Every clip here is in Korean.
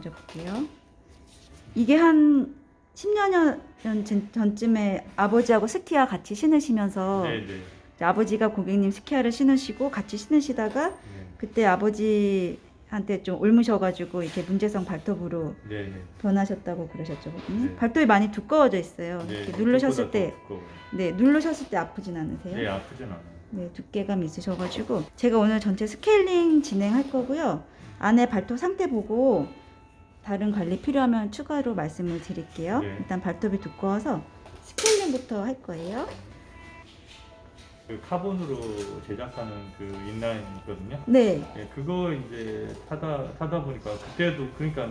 먼저 볼게요. 이게 한 10년 전, 전쯤에 아버지하고 스키야 같이 신으시면서 네, 네. 아버지가 고객님 스키야를 신으시고 같이 신으시다가 네. 그때 아버지한테 좀 옮으셔가지고 이렇게 문제성 발톱으로 네, 네. 변하셨다고 그러셨죠, 고객님? 네. 발톱이 많이 두꺼워져 있어요. 네, 이렇게 누르셨을 때, 두꺼워요. 네, 누르셨을 때 아프진 않으세요? 네, 아프진 않아요. 네, 두께감 있으셔가지고 제가 오늘 전체 스케일링 진행할 거고요. 안에 발톱 상태 보고 다른 관리 필요하면 추가로 말씀을 드릴게요. 네. 일단 발톱이 두꺼워서 스케일링부터 할 거예요. 그 카본으로 제작하는 그 인라인이거든요. 네, 네, 그거 이제 타다 타다 보니까 그때도 그러니까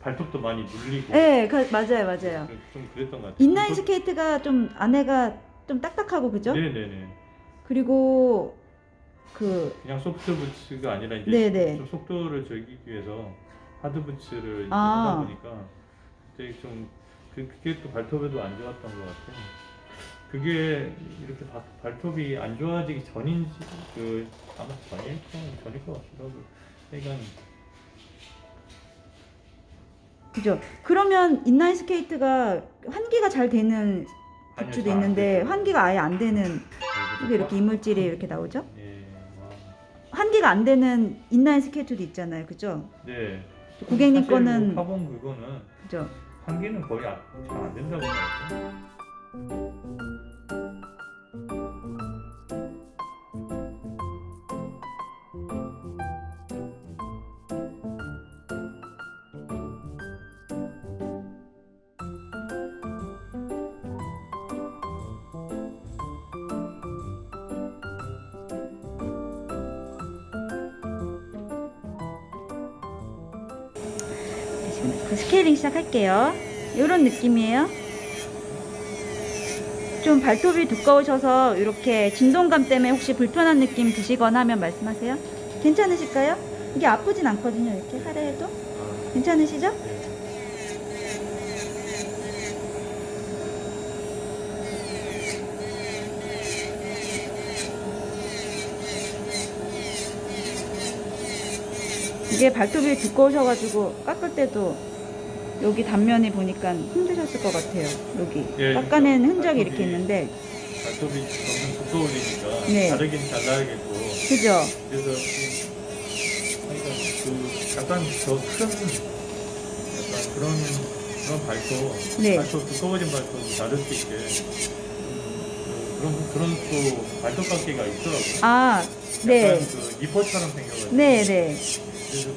발톱도 많이 눌리고 네, 그- 맞아요, 맞아요. 그- 좀 그랬던 것 같아요. 인라인 스케이트가 좀 안에가 좀 딱딱하고 그죠? 네, 네, 네. 그리고 그 그냥 소프트 부츠가 아니라 이제 네, 네. 좀 속도를 즐기기 위해서 하드 부츠를 이제 아. 하다 보니까 되게 좀 그, 그게 또 발톱에도 안 좋았던 것 같아요. 그게 이렇게 바- 발톱이 안 좋아지기 전인지 그 아마 전일 거 전일 것 같기도 하고 그러니까 그죠? 그러면 인라인 스케이트가 환기가 잘 되는 부츠도 잘안 있는데 되죠. 환기가 아예 안 되는 네, 이게 이렇게 이물질이 이렇게 나오죠? 예, 와. 환기가 안 되는 인라인 스케이트도 있잖아요, 그죠? 네. 고객님 사실 거는- 뭐 카본 그거는 그죠? 환기는 거의 잘안 된다고 봐요. 스케일링 시작할게요. 이런 느낌이에요. 좀 발톱이 두꺼우셔서 이렇게 진동감 때문에 혹시 불편한 느낌 드시거나 하면 말씀하세요. 괜찮으실까요? 이게 아프진 않거든요. 이렇게 하려 해도 아, 괜찮으시죠? 네. 이게 발톱이 두꺼우셔가지고 깎을 때도 여기 단면이 보니까 힘드셨을 것 같아요. 여기 예, 깎아낸 흔적이 이렇게 있는데, 발톱이 점점 두꺼워지니까 네. 다르긴 달라야겠고 그죠? 그래서 그- 그 약간 더큰 약간 그런 그런 발톱 네. 발톱 두꺼워진 발톱 다를 수 있게 음, 그- 그런 그런 또 발톱 깎기가 있더라고요. 아, 네, 약간 그 니퍼처럼 생겨가지고 네, 네. 그래서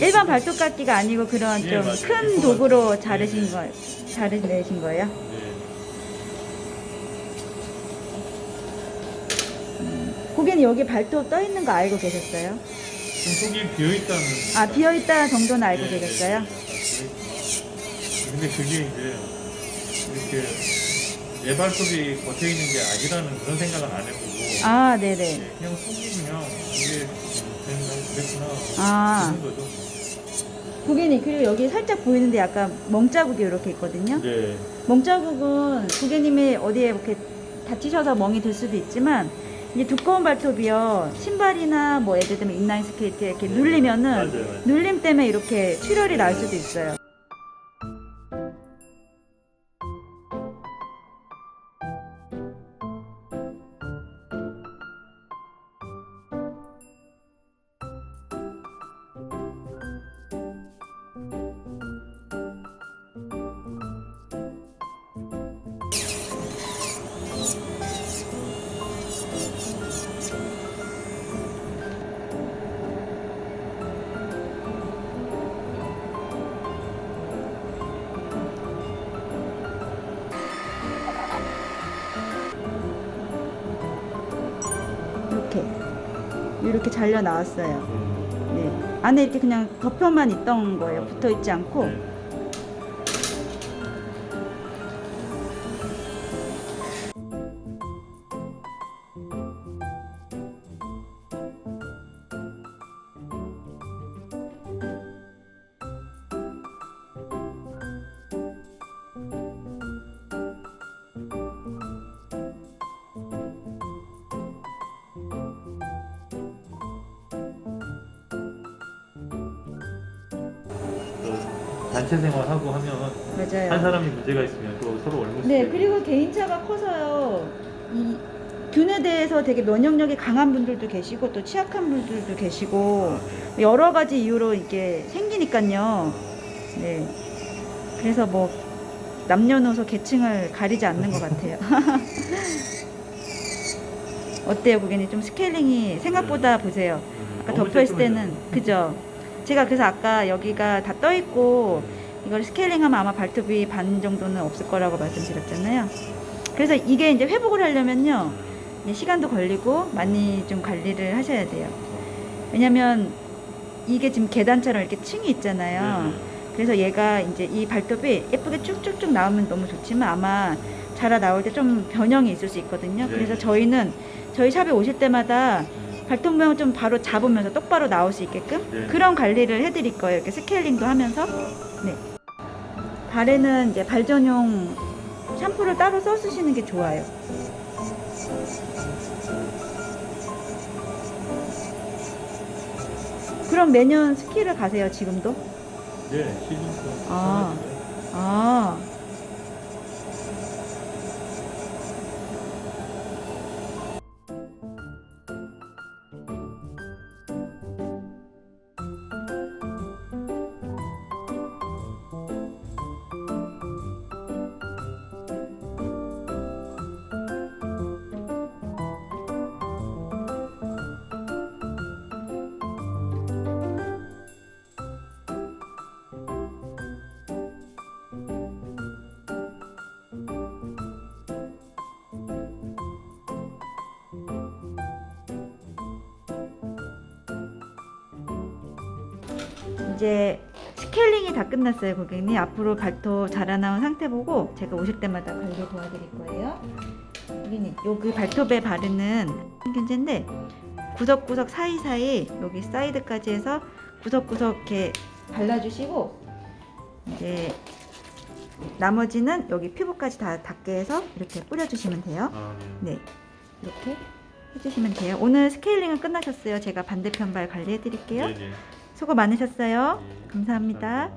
일반 발톱 깎기가 아니고 그런 예, 좀 맞아요. 큰 그거 도구로 같은- 자르신. 거, 자르내신 거예요? 네. 고객님 여기 발톱 떠 있는 거 알고 계셨어요? 좀 속이 비어 있다는 아, 비어 있다 정도는 알고 네, 네, 계셨어요? 근데 그게 이제 이렇게 내 발톱이 겉에 있는 게 아니라는 그런 생각은 안 해보고 아, 네네. 네, 그냥 속이 그냥 이게 아. 고객님 그리고 여기 살짝 보이는데 약간 멍자국이 이렇게 있거든요. 네. 멍자국은 고객님이 어디에 이렇게 다치셔서 멍이 들 수도 있지만 이게 두꺼운 발톱이요 신발이나 뭐 예를 들면 인라인 스케이트 이렇게 눌리면은 맞아요, 맞아요. 눌림 때문에 이렇게 출혈이 날 수도 있어요. 이렇게 잘려 나왔어요. 네 안에 이렇게 그냥 덮여만 있던 거예요. 붙어 있지 않고 단체 생활하고 하면 맞아요. 한 사람이 문제가 있으면 또 서로 얼굴 네, 그리고 개인차가 커서요. 이 균에 대해서 되게 면역력이 강한 분들도 계시고 또 취약한 분들도 계시고 여러 가지 이유로 이게 생기니까요. 네. 그래서 뭐 남녀노소 계층을 가리지 않는 것 같아요. 어때요, 고객님? 좀 스케일링이 생각보다 보세요. 아까 덮여 있을 때는 그죠? 제가 그래서 아까 여기가 다 떠 있고 이걸 스케일링하면 아마 발톱이 반 정도는 없을 거라고 말씀드렸잖아요. 그래서 이게 이제 회복을 하려면요 시간도 걸리고 많이 좀 관리를 하셔야 돼요. 왜냐면 이게 지금 계단처럼 이렇게 층이 있잖아요. 그래서 얘가 이제 이 발톱이 예쁘게 쭉쭉쭉 나오면 너무 좋지만 아마 자라 나올 때 좀 변형이 있을 수 있거든요. 네. 그래서 저희는 저희 샵에 오실 때마다 발톱 모양 좀 바로 잡으면서 똑바로 나올 수 있게끔 네. 그런 관리를 해드릴 거예요. 이렇게 스케일링도 하면서 네. 발에는 이제 발 전용 샴푸를 따로 써 쓰시는 게 좋아요. 그럼 매년 스키를 가세요, 지금도? 네, 시즌도 아. 아. 이제 스케일링이 다 끝났어요, 고객님. 앞으로 발톱 자라나온 상태 보고 제가 오실 때마다 관리 도와드릴 거예요. 고객님, 여기 발톱에 바르는 항균제인데 구석구석 사이사이 여기 사이드까지 해서 구석구석 이렇게 발라주시고 이제 나머지는 여기 피부까지 다 닿게 해서 이렇게 뿌려주시면 돼요. 아, 네. 네, 이렇게 해주시면 돼요. 오늘 스케일링은 끝나셨어요. 제가 반대편 발 관리해드릴게요. 네, 네. 수고 많으셨어요. 감사합니다.